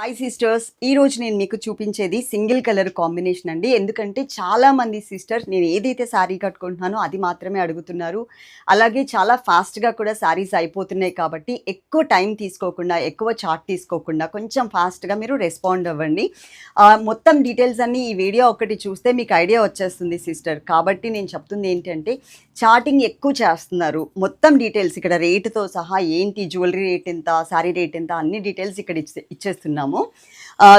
Hi sisters ఈ రోజు నేను మీకు చూపించేది సింగిల్ కలర్ కాంబినేషన్ అండి. ఎందుకంటే చాలామంది సిస్టర్స్ నేను ఏదైతే శారీ కట్టుకుంటున్నానో అది మాత్రమే అడుగుతున్నారు. అలాగే చాలా ఫాస్ట్గా కూడా శారీస్ అయిపోతున్నాయి కాబట్టి ఎక్కువ టైం తీసుకోకుండా ఎక్కువ చార్ట్ తీసుకోకుండా కొంచెం ఫాస్ట్గా మీరు రెస్పాండ్ అవ్వండి. మొత్తం డీటెయిల్స్ అన్నీ ఈ వీడియో ఒకటి చూస్తే మీకు ఐడియా వచ్చేస్తుంది సిస్టర్ కాబట్టి నేను చెప్తుంది ఏంటంటే చార్టింగ్ ఎక్కువ చేస్తున్నారు. మొత్తం డీటెయిల్స్ ఇక్కడ రేటుతో సహా ఏంటి జ్యువెలరీ రేట్ ఎంత శారీ రేట్ ఎంత అన్ని డీటెయిల్స్ ఇక్కడ ఇచ్చే ఇచ్చేస్తున్నాము. చేస్తున్నాము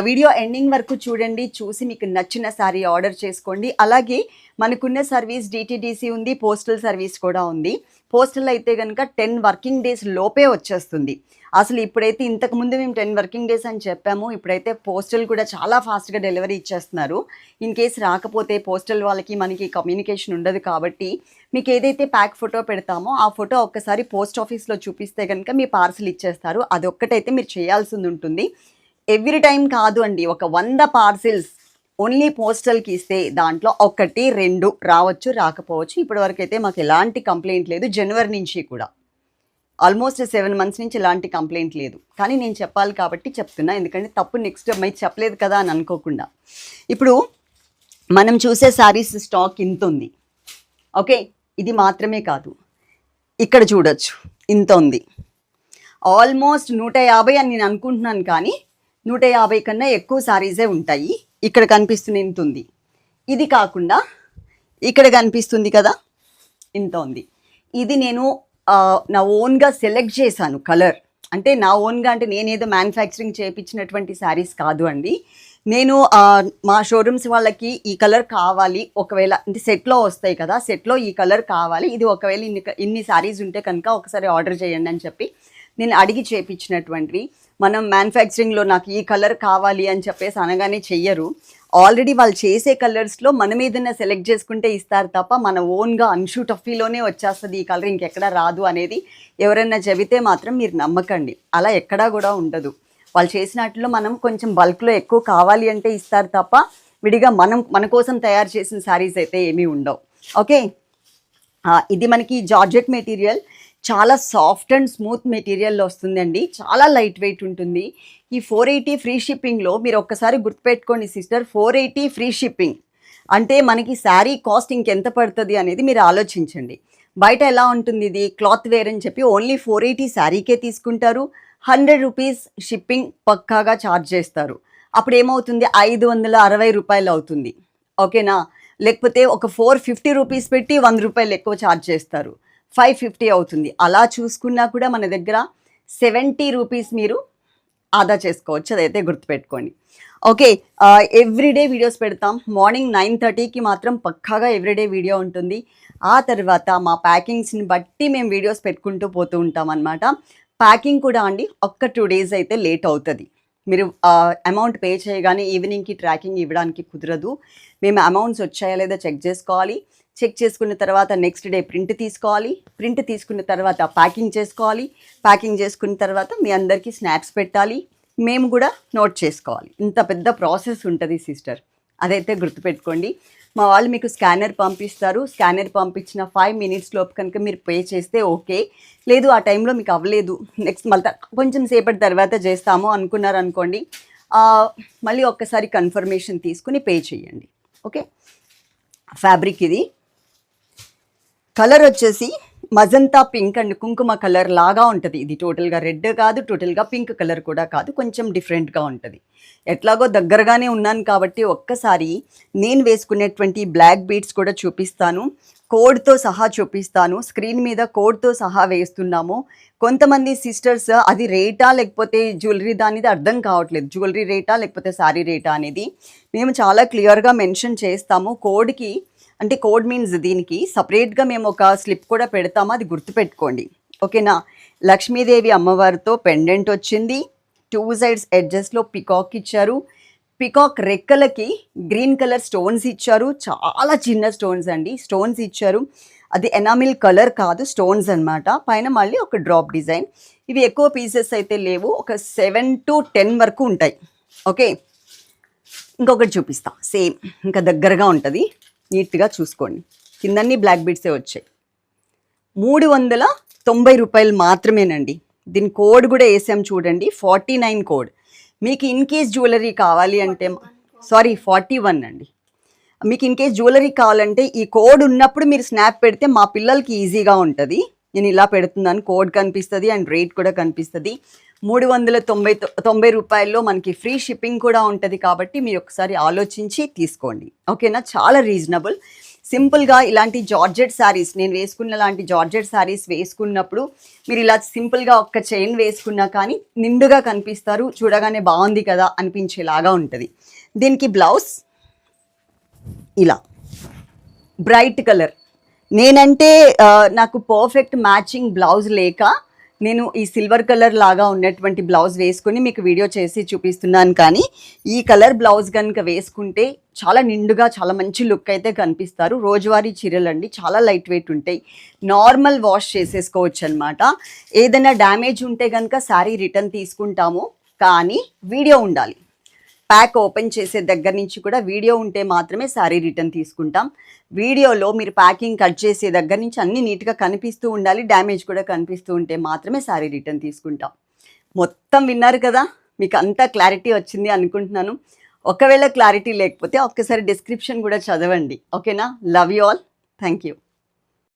వీడియో ఎండింగ్ వరకు చూడండి చూసి మీకు నచ్చిన శారీ ఆర్డర్ చేసుకోండి. అలాగే మనకున్న సర్వీస్ డిటిడిసి ఉంది పోస్టల్ సర్వీస్ కూడా ఉంది. పోస్టల్ అయితే కనుక టెన్ వర్కింగ్ డేస్ లోపే వచ్చేస్తుంది. అసలు ఇప్పుడైతే ఇంతకు ముందు మేము టెన్ వర్కింగ్ డేస్ అని చెప్పాము. ఇప్పుడైతే పోస్టల్ కూడా చాలా ఫాస్ట్గా డెలివరీ ఇచ్చేస్తున్నారు. ఇన్ కేస్ రాకపోతే పోస్టల్ వాళ్ళకి మనకి కమ్యూనికేషన్ ఉండదు కాబట్టి మీకు ఏదైతే ప్యాక్ ఫోటో పెడతామో ఆ ఫోటో ఒక్కసారి పోస్ట్ ఆఫీస్లో చూపిస్తే కనుక మీ పార్సల్ ఇచ్చేస్తారు. అదొక్కటైతే మీరు చేయాల్సింది ఉంటుంది. ఎవ్రీ టైం కాదు అండి. ఒక వంద పార్సిల్స్ ఓన్లీ పోస్టల్కి ఇస్తే దాంట్లో ఒకటి రెండు రావచ్చు రాకపోవచ్చు. ఇప్పటివరకు అయితే మాకు ఎలాంటి కంప్లైంట్ లేదు. జనవరి నుంచి కూడా. ఆల్మోస్ట్ సెవెన్ మంత్స్ నుంచి ఎలాంటి కంప్లైంట్ లేదు. కానీ నేను చెప్పాలి కాబట్టి చెప్తున్నా. ఎందుకంటే తప్పు నెక్స్ట్ మై చెప్పలేదు కదా అని అనుకోకుండా. ఇప్పుడు మనం చూసే శారీస్ స్టాక్ ఇంత ఉంది. ఓకే? ఇది మాత్రమే కాదు. ఇక్కడ చూడొచ్చు. ఇంత ఉంది. ఆల్మోస్ట్ నూట యాభై అని నేను అనుకుంటున్నాను కానీ నూట యాభై కన్నా ఎక్కువ శారీసే ఉంటాయి. ఇక్కడ కనిపిస్తుంది ఇంత ఉంది. ఇది కాకుండా ఇక్కడ కనిపిస్తుంది కదా ఇంత ఉంది. ఇది నేను నా ఓన్గా సెలెక్ట్ చేశాను కలర్. అంటే నా ఓన్గా అంటే నేనేదో మ్యానుఫ్యాక్చరింగ్ చేయించినటువంటి శారీస్ కాదు అండి. నేను మా షోరూమ్స్ వాళ్ళకి ఈ కలర్ కావాలి. ఒకవేళ అంటే సెట్లో వస్తాయి కదా సెట్లో ఈ కలర్ కావాలి. ఇది ఒకవేళ ఇన్ని ఇన్ని శారీస్ ఉంటే కనుక ఒకసారి ఆర్డర్ చేయండి అని చెప్పి నేను అడిగి చేయించినటువంటివి మనం మ్యానుఫ్యాక్చరింగ్లో నాకు ఈ కలర్ కావాలి అని చెప్పేసి అనగానే చెయ్యరు. ఆల్రెడీ వాళ్ళు చేసే కలర్స్లో మనం ఏదైనా సెలెక్ట్ చేసుకుంటే ఇస్తారు తప్ప మన ఓన్గా అన్షూట్ అఫీలోనే వచ్చేస్తుంది ఈ కలర్ ఇంకెక్కడా రాదు అనేది ఎవరైనా చెబితే మాత్రం మీరు నమ్మకండి. అలా ఎక్కడా కూడా ఉండదు. వాళ్ళు చేసినట్లో మనం కొంచెం బల్క్లో ఎక్కువ కావాలి అంటే ఇస్తారు తప్ప విడిగా మనం మన కోసం తయారు చేసిన శారీస్ అయితే ఏమీ ఉండవు. ఓకే ఇది మనకి జార్జెట్ మెటీరియల్. చాలా సాఫ్ట్ అండ్ స్మూత్ మెటీరియల్లో వస్తుందండి. చాలా లైట్ వెయిట్ ఉంటుంది. ఈ ఫోర్ ఎయిటీ ఫ్రీ షిప్పింగ్లో మీరు ఒక్కసారి గుర్తుపెట్టుకోండి sister four eighty free shipping అంటే మనకి శారీ కాస్ట్ ఇంకెంత పడుతుంది అనేది మీరు ఆలోచించండి. బయట ఎలా ఉంటుంది ఇది? క్లాత్ వేర్ అని చెప్పి ఓన్లీ ఫోర్ ఎయిటీ శారీకే తీసుకుంటారు. హండ్రెడ్ రూపీస్ షిప్పింగ్ పక్కాగా ఛార్జ్ చేస్తారు. అప్పుడు ఏమవుతుంది? ఐదు వందల అరవై రూపాయలు అవుతుంది. ఓకేనా? లేకపోతే ఒక ఫోర్ ఫిఫ్టీ రూపీస్ పెట్టి వంద రూపాయలు ఎక్కువ ఛార్జ్ చేస్తారు. ఫైవ్ ఫిఫ్టీ అవుతుంది. అలా చూసుకున్నా కూడా మన దగ్గర సెవెంటీ రూపీస్ మీరు ఆదా చేసుకోవచ్చు. అదైతే గుర్తుపెట్టుకోండి. ఓకే ఎవ్రీడే వీడియోస్ పెడతాం. మార్నింగ్ నైన్ థర్టీకి మాత్రం పక్కాగా ఎవ్రీడే వీడియో ఉంటుంది. ఆ తర్వాత మా ప్యాకింగ్స్ని బట్టి మేము వీడియోస్ పెట్టుకుంటూ పోతూ ఉంటాం అనమాట ప్యాకింగ్ కూడా అండి ఒక్క టూ డేస్ అయితే లేట్ అవుతుంది. మీరు అమౌంట్ పే చేయగానే ఈవినింగ్కి ట్రాకింగ్ ఇవ్వడానికి కుదరదు. మేము అమౌంట్స్ వచ్చాయా లేదా చెక్ చేసుకోవాలి. చెక్ చేసుకున్న తర్వాత నెక్స్ట్ డే ప్రింట్ తీసుకోవాలి. ప్రింట్ తీసుకున్న తర్వాత ప్యాకింగ్ చేసుకోవాలి. ప్యాకింగ్ చేసుకున్న తర్వాత మీ అందరికీ స్నాప్స్ పెట్టాలి. మేము కూడా నోట్ చేసుకోవాలి. ఇంత పెద్ద ప్రాసెస్ ఉంటుంది సిస్టర్ అదైతే గుర్తుపెట్టుకోండి. మా వాళ్ళు మీకు స్కానర్ పంపిస్తారు. స్కానర్ పంపించిన ఫైవ్ మినిట్స్ లోపు కనుక మీరు పే చేస్తే ఓకే లేదు ఆ టైంలో మీకు అవ్వలేదు. నెక్స్ట్ మళ్ళీ కొంచెం సేపటి తర్వాత చేస్తాము అనుకున్నారు అనుకోండి. మళ్ళీ ఒక్కసారి కన్ఫర్మేషన్ తీసుకుని పే చేయండి. ఓకే ఫ్యాబ్రిక్ ఇది. కలర్ వచ్చేసి మజంతా పింక్ అండ్ కుంకుమ కలర్ లాగా ఉంటుంది. ఇది టోటల్గా రెడ్ కాదు టోటల్గా పింక్ కలర్ కూడా కాదు. కొంచెం డిఫరెంట్గా ఉంటుంది. ఎట్లాగో దగ్గరగానే ఉన్నాను కాబట్టి ఒక్కసారి నేను వేసుకునేటువంటి బ్లాక్ బీడ్స్ కూడా చూపిస్తాను. కోడ్తో సహా చూపిస్తాను. స్క్రీన్ మీద కోడ్తో సహా వేస్తున్నాము. కొంతమంది సిస్టర్స్ అది రేటా లేకపోతే జ్యువెలరీ దానిది అర్థం కావట్లేదు. జ్యువెలరీ రేటా లేకపోతే శారీ రేటా అనేది మేము చాలా క్లియర్గా మెన్షన్ చేస్తాము. కోడ్కి అంటే కోడ్ మీన్స్ దీనికి సపరేట్గా మేము ఒక స్లిప్ కూడా పెడతాము? అది గుర్తుపెట్టుకోండి. ఓకేనా? లక్ష్మీదేవి అమ్మవారితో పెండెంట్ వచ్చింది. టూ సైడ్స్ ఎడ్జెస్లో పికాక్ ఇచ్చారు. పికాక్ రెక్కలకి గ్రీన్ కలర్ స్టోన్స్ ఇచ్చారు. చాలా చిన్న స్టోన్స్ అండి. స్టోన్స్ ఇచ్చారు. అది ఎనామిల్ కలర్ కాదు స్టోన్స్ అన్నమాట. పైన మళ్ళీ ఒక డ్రాప్ డిజైన్. ఇవి ఎక్కువ పీసెస్ అయితే లేవు. ఒక సెవెన్ టు టెన్ వరకు ఉంటాయి. ఓకే? ఇంకొకటి చూపిస్తా. సేమ్. ఇంకా దగ్గరగా ఉంటుంది. నీట్గా చూసుకోండి. కిందన్నీ బ్లాక్ బీడ్సే వచ్చాయి. మూడు వందల తొంభై రూపాయలు మాత్రమేనండి. దీని కోడ్ కూడా వేసాం చూడండి. Forty nine code. మీకు ఇన్ కేస్ జ్యువెలరీ కావాలి అంటే సారీ ఫార్టీ వన్ అండి. మీకు ఇన్ కేస్ జ్యువెలరీ కావాలంటే ఈ కోడ్ ఉన్నప్పుడు మీరు స్నాప్ పెడితే మా పిల్లలకి ఈజీగా ఉంటుంది. నేను ఇలా పెడుతున్నాను కోడ్ కనిపిస్తుంది అండ్ రేట్ కూడా కనిపిస్తుంది. మూడు వందల తొంభై తొ- తొంభై రూపాయల్లో మనకి ఫ్రీ షిప్పింగ్ కూడా ఉంటుంది కాబట్టి మీరు ఒకసారి ఆలోచించి తీసుకోండి. ఓకేనా? చాలా రీజనబుల్. సింపుల్గా ఇలాంటి జార్జెట్ శారీస్ నేను వేసుకున్న లాంటి జార్జెట్ శారీస్ వేసుకున్నప్పుడు మీరు ఇలా సింపుల్గా ఒక్క చైన్ వేసుకున్నా కానీ నిండుగా కనిపిస్తారు చూడగానే బాగుంది కదా అనిపించేలాగా ఉంటుంది. దీనికి బ్లౌజ్ ఇలా. Bright colour. నేనంటే నాకు పర్ఫెక్ట్ మ్యాచింగ్ బ్లౌజ్ లేక నేను ఈ సిల్వర్ కలర్ లాగా ఉన్నటువంటి బ్లౌజ్ వేసుకుని మీకు వీడియో చేసి చూపిస్తున్నాను కానీ ఈ కలర్ బ్లౌజ్ కనుక వేసుకుంటే చాలా నిండుగా చాలా మంచి లుక్ అయితే కనిపిస్తారు. రోజువారీ చీరలు అండి చాలా లైట్ వెయిట్ ఉంటాయి. నార్మల్ వాష్ చేసేసుకోవచ్చు అనమాట ఏదైనా డ్యామేజ్ ఉంటే కనుక శారీ రిటర్న్ తీసుకుంటాము కానీ వీడియో ఉండాలి. ప్యాక్ ఓపెన్ చేసే దగ్గర నుంచి కూడా వీడియో ఉంటే మాత్రమే శారీ రిటర్న్ తీసుకుంటాం. వీడియోలో మీరు ప్యాకింగ్ కట్ చేసే దగ్గర నుంచి అన్ని నీట్గా కనిపిస్తూ ఉండాలి డ్యామేజ్ కూడా కనిపిస్తూ ఉంటే మాత్రమే శారీ రిటర్న్ తీసుకుంటాం. మొత్తం విన్నారు కదా? మీకు అంతా క్లారిటీ వచ్చింది అనుకుంటున్నాను. ఒకవేళ క్లారిటీ లేకపోతే ఒక్కసారి డిస్క్రిప్షన్ కూడా చదవండి. ఓకేనా? Love you all thank you